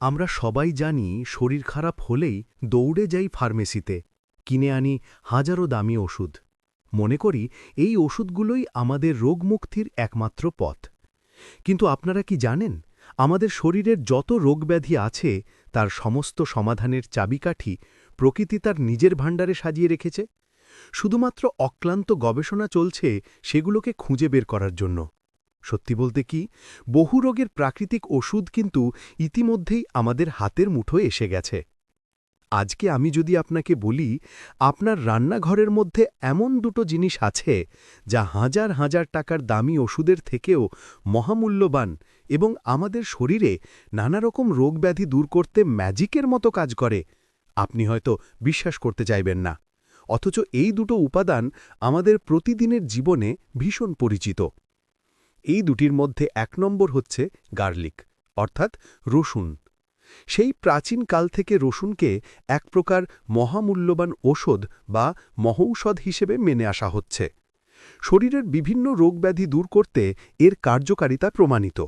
আমরা সবাই জানি শরীর খারাপ হলেই দৌড়ে যাই ফার্মেসিতে, কিনে আনি হাজারো দামি ওষুধ। মনে করি এই ওষুধগুলোই আমাদের রোগমুক্তির একমাত্র পথ। কিন্তু আপনারা কি জানেন, আমাদের শরীরের যত রোগব্যাধি আছে, তার সমস্ত সমাধানের চাবিকাঠি প্রকৃতি তার নিজের ভাণ্ডারে সাজিয়ে রেখেছে। শুধুমাত্র অক্লান্ত গবেষণা চলছে সেগুলোকে খুঁজে বের করার জন্য। সত্যি বলতে কি, বহু রোগের প্রাকৃতিক ওষুধ কিন্তু ইতিমধ্যেই আমাদের হাতের মুঠোয় এসে গেছে। আজকে আমি যদি আপনাকে বলি, আপনার রান্নাঘরের মধ্যে এমন দুটো জিনিস আছে, যা হাজার হাজার টাকার দামি ওষুধের থেকেও মহামূল্যবান এবং আমাদের শরীরে নানা রকম রোগব্যাধি দূর করতে ম্যাজিকের মতো কাজ করে। আপনি হয়তো বিশ্বাস করতে চাইবেন না। অথচ এই দুটো উপাদান আমাদের প্রতিদিনের জীবনে ভীষণ পরিচিত। এই দুটির মধ্যে এক নম্বর হচ্ছে গার্লিক, অর্থাৎ রসুন। সেই প্রাচীন কাল থেকে রসুনকে এক প্রকার মহামূল্যবান ওষুধ বা মহৌষধ হিসেবে মেনে আসা হচ্ছে। শরীরের বিভিন্ন রোগব্যাধি দূর করতে এর কার্যকারিতা প্রমাণিত।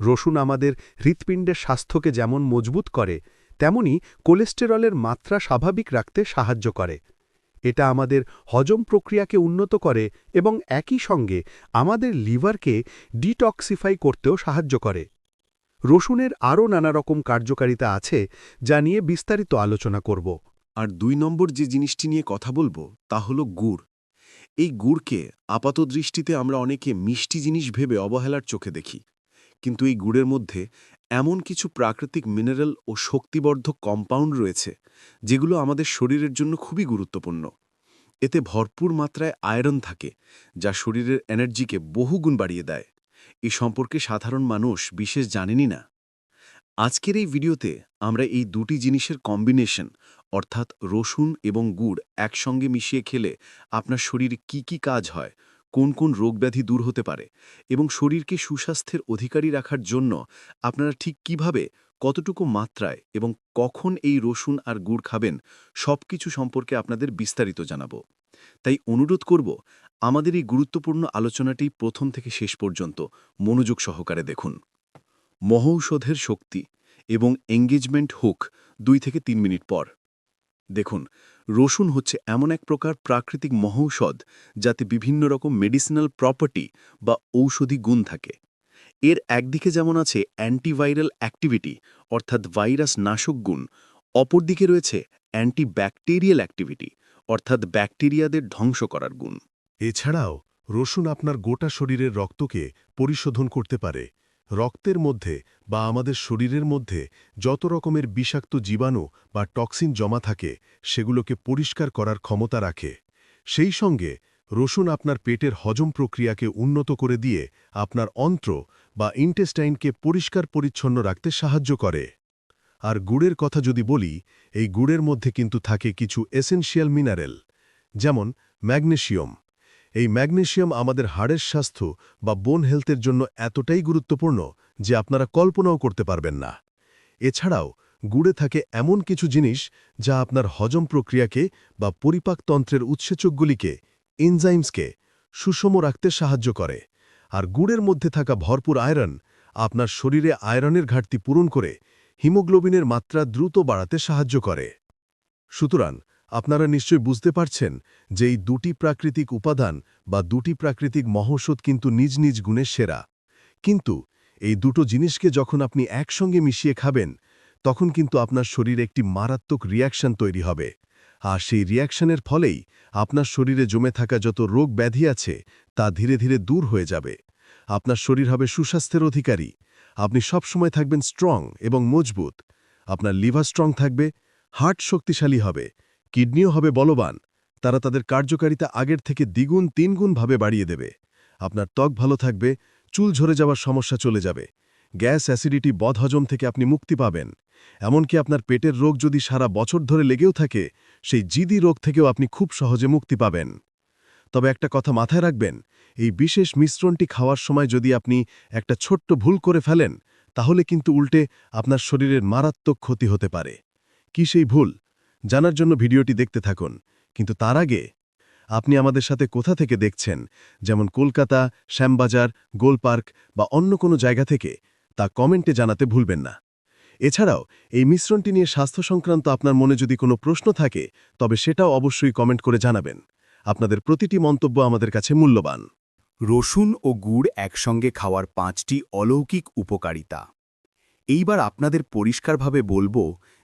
রসুন আমাদের হৃৎপিণ্ডের স্বাস্থ্যকে যেমন মজবুত করে, তেমনি কোলেস্টেরলের মাত্রা স্বাভাবিক রাখতে সাহায্য করে। এটা আমাদের হজম প্রক্রিয়াকে উন্নত করে এবং একই সঙ্গে আমাদের লিভারকে ডিটক্সিফাই করতেও সাহায্য করে। রসুনের আরও নানা রকম কার্যকারিতা আছে যা নিয়ে বিস্তারিত আলোচনা করব। আর দুই নম্বর যে জিনিসটি নিয়ে কথা বলব, তা হলো গুড়। এই গুড়কে আপাতদৃষ্টিতে আমরা অনেকে মিষ্টি জিনিস ভেবে অবহেলার চোখে দেখি। কিন্তু এই গুড়ের মধ্যে এমন কিছু প্রাকৃতিক মিনারেল ও শক্তিবর্ধক কম্পাউন্ড রয়েছে, যেগুলো আমাদের শরীরের জন্য খুবই গুরুত্বপূর্ণ। এতে ভরপুর মাত্রায় আয়রন থাকে, যা শরীরের এনার্জিকে বহুগুণ বাড়িয়ে দেয়। এ সম্পর্কে সাধারণ মানুষ বিশেষ জানেনই না। আজকের এই ভিডিওতে আমরা এই দুটি জিনিসের কম্বিনেশন অর্থাৎ রসুন এবং গুড়, একসঙ্গে মিশিয়ে খেলে আপনার শরীরে কি কি কাজ হয় কোন কোন রোগব্যাধি দূর হতে পারে এবং শরীরকে সুস্বাস্থ্যের অধিকারী রাখার জন্য আপনারা ঠিক কীভাবে, কতটুকু মাত্রায় এবং কখন এই রসুন আর গুড় খাবেন সব কিছু সম্পর্কে আপনাদের বিস্তারিত জানাব। তাই অনুরোধ করব, আমাদের এই গুরুত্বপূর্ণ আলোচনাটি প্রথম থেকে শেষ পর্যন্ত মনোযোগ সহকারে দেখুন। মহৌষধের শক্তি এবং এঙ্গেজমেন্ট হুক দুই থেকে তিন মিনিট পর। দেখুন, রসুন হচ্ছে এমন এক প্রকার প্রাকৃতিক মহৌষধ যাতে বিভিন্ন রকম মেডিসিনাল প্রপার্টি বা ঔষধি গুণ থাকে। এর একদিকে যেমন আছে অ্যান্টিভাইরাল অ্যাক্টিভিটি অর্থাৎ ভাইরাস নাশক গুণ, অপরদিকে রয়েছে অ্যান্টিব্যাকটেরিয়াল অ্যাক্টিভিটি অর্থাৎ ব্যাকটেরিয়াদের ধ্বংস করার গুণ। এছাড়াও, রসুন আপনার গোটা শরীরের রক্তকে পরিশোধন করতে পারে রক্তের মধ্যে বা আমাদের শরীরের মধ্যে যত রকমের বিষাক্ত জীবাণু বা টক্সিন জমা থাকে, সেগুলোকে পরিষ্কার করার ক্ষমতা রাখে। সেই সঙ্গে রসুন আপনার পেটের হজম প্রক্রিয়াকে উন্নত করে দিয়ে আপনার অন্ত্র বা ইন্টেস্টাইনকে পরিষ্কার পরিচ্ছন্ন রাখতে সাহায্য করে। আর গুড়ের কথা যদি বলি, এই গুড়ের মধ্যে কিন্তু থাকে কিছু এসেনশিয়াল মিনারেল, যেমন ম্যাগনেশিয়াম এই ম্যাগনেশিয়াম আমাদের হাড়ের স্বাস্থ্য বা বোন হেলথের জন্য এতটাই গুরুত্বপূর্ণ যে আপনারা কল্পনাও করতে পারবেন না। এছাড়াও, গুড়ে থাকে এমন কিছু জিনিস যা আপনার হজম প্রক্রিয়াকে বা পরিপাকতন্ত্রের উৎসেচকগুলিকে, এনজাইমসকে সুষম রাখতে সাহায্য করে। আর গুড়ের মধ্যে থাকা ভরপুর আয়রন আপনার শরীরে আয়রনের ঘাটতি পূরণ করে, হিমোগ্লোবিনের মাত্রা দ্রুত বাড়াতে সাহায্য করে। সুতরাং আপনারা নিশ্চয় বুঝতে পারছেন যে এই দুটি প্রাকৃতিক উপাদান বা দুটি প্রাকৃতিক মহৌষধ কিন্তু নিজ নিজ গুণে সেরা। কিন্তু এই দুটো জিনিসকে যখন আপনি একসঙ্গে মিশিয়ে খাবেন, তখন কিন্তু আপনার শরীরে একটি মারাত্মক রিয়াকশন তৈরি হবে। আর সেই রিয়াকশনের ফলেই আপনার শরীরে জমে থাকা যত রোগ ব্যাধি আছে, তা ধীরে ধীরে দূর হয়ে যাবে। আপনার শরীর হবে সুস্বাস্থ্যের অধিকারী। আপনি সবসময় থাকবেন স্ট্রং এবং মজবুত। আপনার লিভার স্ট্রং থাকবে হার্ট শক্তিশালী হবে। কিডনিও হবে বলবান। তারা তাদের কার্যকারিতা আগের থেকে দ্বিগুণ, তিনগুণ ভাবে বাড়িয়ে দেবে। আপনার ত্বক ভালো থাকবে, চুল ঝরে যাওয়ার সমস্যা চলে যাবে। গ্যাস অ্যাসিডিটি বদহজম থেকে আপনি মুক্তি পাবেন। এমনকি আপনার পেটের রোগ যদি সারা বছর ধরে লেগেও থাকে, সেই জিদি রোগ থেকেও আপনি খুব সহজে মুক্তি পাবেন। তবে একটা কথা মাথায় রাখবেন, এই বিশেষ মিশ্রণটি খাওয়ার সময় যদি আপনি একটা ছোট্ট ভুল করে ফেলেন, তাহলে কিন্তু উল্টে আপনার শরীরের মারাত্মক ক্ষতি হতে পারে। কি সেই ভুল? জানার জন্য ভিডিওটি দেখতে থাকুন। কিন্তু তার আগে, আপনি আমাদের সাথে কোথা থেকে দেখছেন? যেমন কলকাতা, শ্যামবাজার, গোলপার্ক বা অন্য কোনো জায়গা থেকে, তা কমেন্টে জানাতে ভুলবেন না। এছাড়াও, এই মিশ্রণটি নিয়ে স্বাস্থ্য সংক্রান্ত আপনার মনে যদি কোনো প্রশ্ন থাকে, তবে সেটাও অবশ্যই কমেন্ট করে জানাবেন। আপনাদের প্রতিটি মন্তব্য আমাদের কাছে মূল্যবান। রসুন ও গুড় একসঙ্গে খাওয়ার পাঁচটি অলৌকিক উপকারিতা। এইবার আপনাদের পরিষ্কারভাবে বলব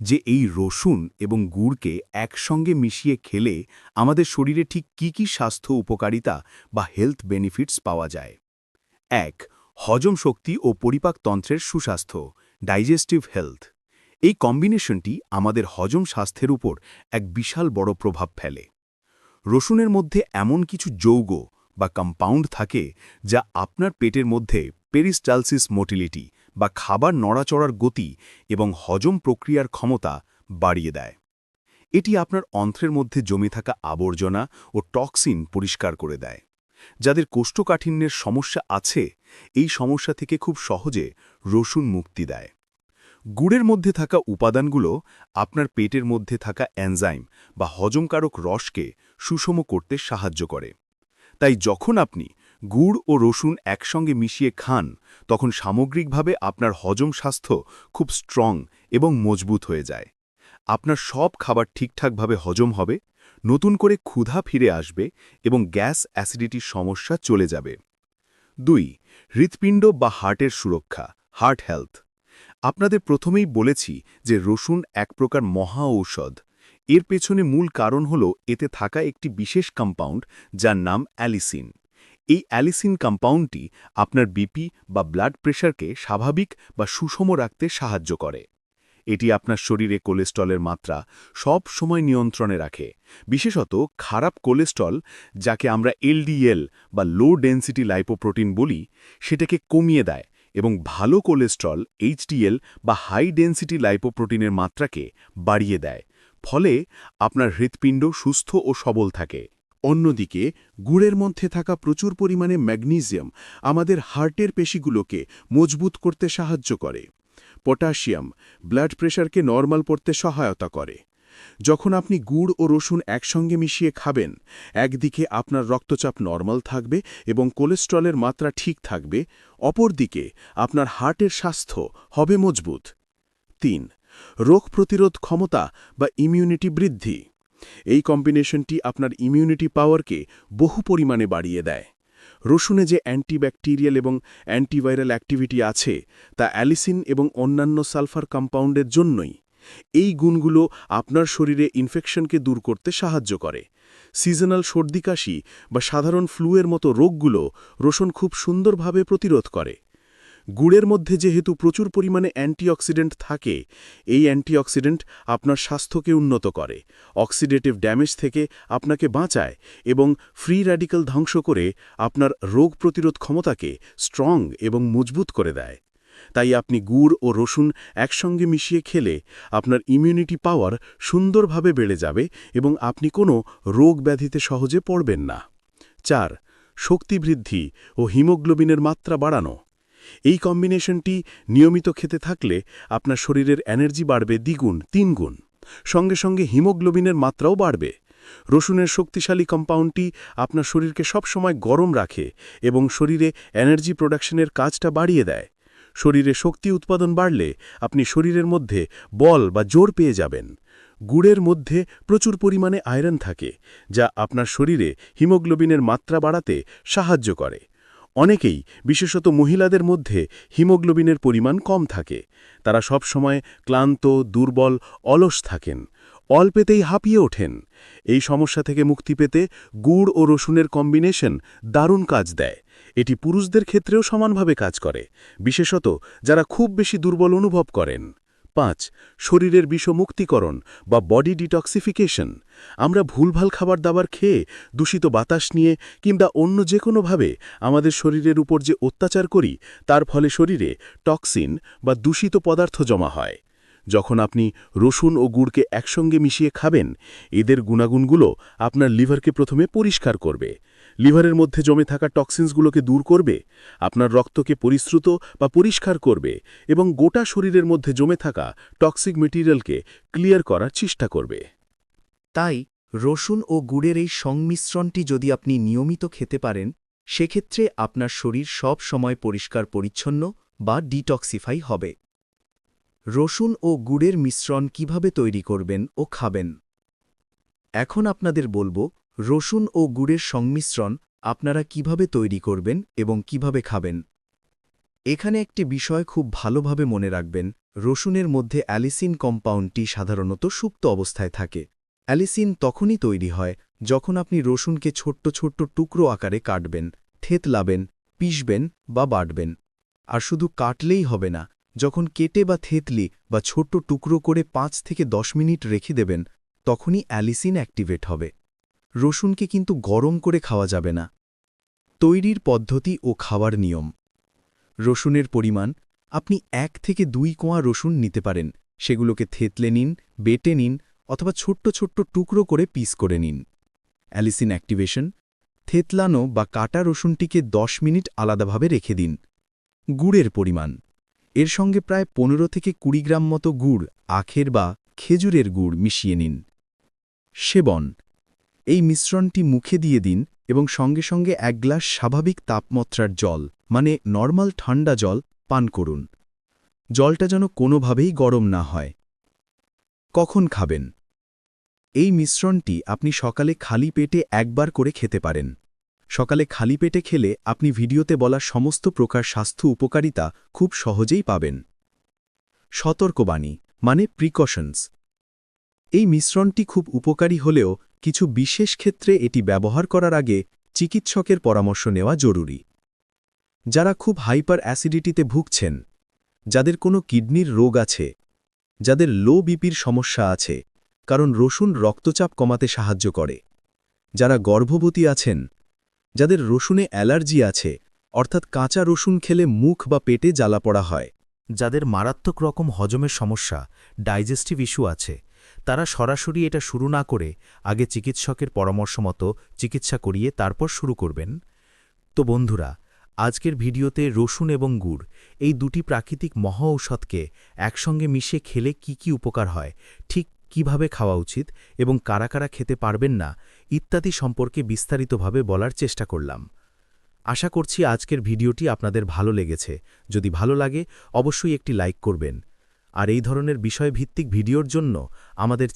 যে এই রসুন এবং গুড়কে একসঙ্গে মিশিয়ে খেলে আমাদের শরীরে ঠিক কি কি স্বাস্থ্য উপকারিতা বা হেলথ বেনিফিটস পাওয়া যায়। এক, হজম শক্তি ও পরিপাকতন্ত্রের সুস্বাস্থ্য ডাইজেস্টিভ হেলথ এই কম্বিনেশনটি আমাদের হজম স্বাস্থ্যের উপর এক বিশাল বড় প্রভাব ফেলে। রসুনের মধ্যে এমন কিছু যৌগ বা কম্পাউন্ড থাকে যা আপনার পেটের মধ্যে পেরিস্টালসিস মোটিলিটি বা খাবার নড়াচড়ার গতি এবং হজম প্রক্রিয়ার ক্ষমতা বাড়িয়ে দেয়। এটি আপনার অন্ত্রের মধ্যে জমে থাকা আবর্জনা ও টক্সিন পরিষ্কার করে দেয়। যাদের কোষ্ঠকাঠিন্যের সমস্যা আছে, এই সমস্যা থেকে খুব সহজে রসুন মুক্তি দেয়। গুড়ের মধ্যে থাকা উপাদানগুলো আপনার পেটের মধ্যে থাকা এনজাইম বা হজমকারক রসকে সুষম করতে সাহায্য করে। তাই যখন আপনি গুড় ও রসুন একসঙ্গে মিশিয়ে খান, তখন সামগ্রিকভাবে আপনার হজম স্বাস্থ্য খুব স্ট্রং এবং মজবুত হয়ে যায়। আপনার সব খাবার ঠিকঠাকভাবে হজম হবে, নতুন করে ক্ষুধা ফিরে আসবে এবং গ্যাস অ্যাসিডিটির সমস্যা চলে যাবে। দুই, হৃৎপিণ্ড বা হার্টের সুরক্ষা, হার্ট হেলথ। আপনাদের প্রথমেই বলেছি যে রসুন এক প্রকার মহা ঔষধ। এর পেছনে মূল কারণ হল এতে থাকা একটি বিশেষ কম্পাউন্ড যার নাম অ্যালিসিন। এই অ্যালিসিন কম্পাউন্ডটি আপনার বিপি বা ব্লাড প্রেশারকে স্বাভাবিক বা সুষম রাখতে সাহায্য করে। এটি আপনার শরীরে কোলেস্টলের মাত্রা সব সময় নিয়ন্ত্রণে রাখে। বিশেষত খারাপ কোলেস্টল যাকে আমরা এলডিএল বা লো ডেন্সিটি লাইপোপ্রোটিন বলি, সেটাকে কমিয়ে দেয় এবং ভালো কোলেস্ট্রল এইচডিএল বা হাই ডেন্সিটি লাইপোপ্রোটিনের মাত্রাকে বাড়িয়ে দেয়। ফলে আপনার হৃৎপিণ্ড সুস্থ ও সবল থাকে। অন্যদিকে, গুড়ের মধ্যে থাকা প্রচুর পরিমাণে ম্যাগনেসিয়াম আমাদের হার্টের পেশিগুলোকে মজবুত করতে সাহায্য করে। পটাশিয়াম ব্লাড প্রেশারকে নর্মাল করতে সহায়তা করে। যখন আপনি গুড় ও রসুন একসঙ্গে মিশিয়ে খাবেন, একদিকে আপনার রক্তচাপ নর্মাল থাকবে এবং কোলেস্ট্রলের মাত্রা ঠিক থাকবে, অপরদিকে আপনার হার্টের স্বাস্থ্য হবে মজবুত। তিন, রোগ প্রতিরোধ ক্ষমতা বা ইমিউনিটি বৃদ্ধি। এই কম্বিনেশনটি আপনার ইমিউনিটি পাওয়ারকে বহু পরিমাণে বাড়িয়ে দেয়। রসুনে যে অ্যান্টিব্যাকটেরিয়াল এবং অ্যান্টিভাইরাল অ্যাক্টিভিটি আছে, তা অ্যালিসিন এবং অন্যান্য সালফার কম্পাউন্ডের জন্যই। এই গুণগুলো আপনার শরীরে ইনফেকশনকে দূর করতে সাহায্য করে। সিজনাল সর্দি কাশি বা সাধারণ ফ্লুয়ের মতো রোগগুলো রসুন খুব সুন্দরভাবে প্রতিরোধ করে। গুড়ের মধ্যে যেহেতু প্রচুর পরিমাণে অ্যান্টিঅক্সিডেন্ট থাকে, এই অ্যান্টিঅক্সিডেন্ট আপনার স্বাস্থ্যকে উন্নত করে, অক্সিডেটিভ ড্যামেজ থেকে আপনাকে বাঁচায় এবং ফ্রি র্যাডিক্যাল ধ্বংস করে আপনার রোগ প্রতিরোধ ক্ষমতাকে স্ট্রং এবং মজবুত করে দেয়। তাই আপনি গুড় ও রসুন একসঙ্গে মিশিয়ে খেলে আপনার ইমিউনিটি পাওয়ার সুন্দরভাবে বেড়ে যাবে এবং আপনি কোনো রোগ ব্যাধিতে সহজে পড়বেন না। চার, শক্তি বৃদ্ধি ও হিমোগ্লোবিনের মাত্রা বাড়ানো। এই কম্বিনেশনটি নিয়মিত খেতে থাকলে আপনার শরীরের এনার্জি বাড়বে দ্বিগুণ, তিনগুণ। সঙ্গে সঙ্গে হিমোগ্লোবিনের মাত্রাও বাড়বে। রসুনের শক্তিশালী কম্পাউন্ডটি আপনার শরীরকে সবসময় গরম রাখে এবং শরীরে এনার্জি প্রোডাকশনের কাজটা বাড়িয়ে দেয়। শরীরে শক্তি উৎপাদন বাড়লে আপনি শরীরের মধ্যে বল বা জোর পেয়ে যাবেন। গুড়ের মধ্যে প্রচুর পরিমাণে আয়রন থাকে, যা আপনার শরীরে হিমোগ্লোবিনের মাত্রা বাড়াতে সাহায্য করে। অনেকেই, বিশেষত মহিলাদের মধ্যে, হিমোগ্লোবিনের পরিমাণ কম থাকে। তারা সব সময় ক্লান্ত, দুর্বল, অলস থাকেন। অল্পেতেই হাঁপিয়ে ওঠেন। এই সমস্যা থেকে মুক্তি পেতে গুড় ও রসুনের কম্বিনেশন দারুণ কাজ দেয়। এটি পুরুষদের ক্ষেত্রেও সমানভাবে কাজ করে। বিশেষত যারা খুব বেশি দুর্বল অনুভব করেন। পাঁচ, শরীরের বিষমুক্তিকরণ বা বডি ডিটক্সিফিকেশন। আমরা ভুলভাল খাবার দাবার খেয়ে, দূষিত বাতাস নিয়ে কিংবা অন্য যে কোনোভাবে আমাদের শরীরের উপর যে অত্যাচার করি, তার ফলে শরীরে টক্সিন বা দূষিত পদার্থ জমা হয়। যখন আপনি রসুন ও গুড়কে একসঙ্গে মিশিয়ে খাবেন, এদের গুণাগুণগুলো আপনার লিভারকে প্রথমে পরিষ্কার করবে। লিভারের মধ্যে জমে থাকা টক্সিনসগুলোকে দূর করবে, আপনার রক্তকে পরিশ্রুত বা পরিষ্কার করবে এবং গোটা শরীরের মধ্যে জমে থাকা টক্সিক মেটিরিয়ালকে ক্লিয়ার করার চেষ্টা করবে। তাই, রসুন ও গুড়ের এই সংমিশ্রণটি যদি আপনি নিয়মিত খেতে পারেন, সেক্ষেত্রে আপনার শরীর সব সময় পরিষ্কার পরিচ্ছন্ন বা ডিটক্সিফাই হবে। রসুন ও গুড়ের মিশ্রণ কীভাবে তৈরি করবেন ও খাবেন? এখন আপনাদের বলব রসুন ও গুড়ের সংমিশ্রণ আপনারা কীভাবে তৈরি করবেন এবং কীভাবে খাবেন? এখানে একটি বিষয় খুব ভালোভাবে মনে রাখবেন, রসুনের মধ্যে অ্যালিসিন কম্পাউন্ডটি সাধারণত সুপ্ত অবস্থায় থাকে। অ্যালিসিন তখনই তৈরি হয় যখন আপনি রসুনকে ছোট্ট ছোট্ট টুকরো আকারে কাটবেন, থেতলাবেন, পিষবেন বা বাটবেন। আর শুধু কাটলেই হবে না, যখন কেটে বা থেতলি বা ছোট্ট টুকরো করে পাঁচ থেকে দশ মিনিট রেখে দেবেন, তখনই অ্যালিসিন অ্যাক্টিভেট হবে। রসুনকে কিন্তু গরম করে খাওয়া যাবে না। তৈরির পদ্ধতি ও খাওয়ার নিয়ম। রসুনের পরিমাণ, আপনি এক থেকে দুই কোয়া রসুন নিতে পারেন। সেগুলোকে থেতলে নিন, বেটে নিন, অথবা ছোট্ট ছোট্ট টুকরো করে পিস করে নিন। অ্যালিসিন অ্যাক্টিভেশন, থেতলানো বা কাটা রসুনটিকে দশ মিনিট আলাদাভাবে রেখে দিন। গুড়ের পরিমাণ, এর সঙ্গে প্রায় পনেরো থেকে কুড়ি গ্রাম মতো গুড়, আখের বা খেজুরের গুড় মিশিয়ে নিন। সেবন এই মিশ্রণটি মুখে দিয়ে দিন এবং সঙ্গে সঙ্গে এক গ্লাস স্বাভাবিক তাপমাত্রার জল মানে নর্মাল ঠান্ডা জল, পান করুন। জলটা যেন কোনোভাবেই গরম না হয়। কখন খাবেন? এই মিশ্রণটি আপনি সকালে খালি পেটে একবার করে খেতে পারেন। সকালে খালি পেটে খেলে আপনি ভিডিওতে বলা সমস্ত প্রকার স্বাস্থ্য উপকারিতা খুব সহজেই পাবেন। সতর্কবাণী মানে প্রিকশনস এই মিশ্রণটি খুব উপকারী হলেও কিছু বিশেষ ক্ষেত্রে এটি ব্যবহার করার আগে চিকিৎসকের পরামর্শ নেওয়া জরুরি। যারা খুব হাইপার অ্যাসিডিটিতে ভুগছেন, যাদের কোনো কিডনির রোগ আছে, যাদের লো বিপির সমস্যা আছে, কারণ রসুন রক্তচাপ কমাতে সাহায্য করে। যারা গর্ভবতী আছেন, যাদের রসুনে অ্যালার্জি আছে, অর্থাৎ কাঁচা রসুন খেলে মুখ বা পেটে জ্বালা পড়া হয়, যাদের মারাত্মক রকম হজমের সমস্যা, ডাইজেস্টিভ ইস্যু আছে তারা সরাসরি এটা শুরু না করে আগে চিকিৎসকের পরামর্শ মতো চিকিৎসা করিয়ে তারপর শুরু করবেন। তো বন্ধুরা, আজকের ভিডিওতে রসুন এবং গুড়, এই দুটি প্রাকৃতিক মহা ঔষধকে একসঙ্গে মিশে খেলে কি কি উপকার হয়, ঠিক কীভাবে খাওয়া উচিত এবং কারা কারা খেতে পারবেন না, ইত্যাদি সম্পর্কে বিস্তারিতভাবে বলার চেষ্টা করলাম। আশা করছি আজকের ভিডিওটি আপনাদের ভালো লেগেছে। যদি ভালো লাগে, অবশ্যই একটি লাইক করবেন। আর এই ধরনের বিষয়ভিত্তিক ভিডিওর জন্য আমাদের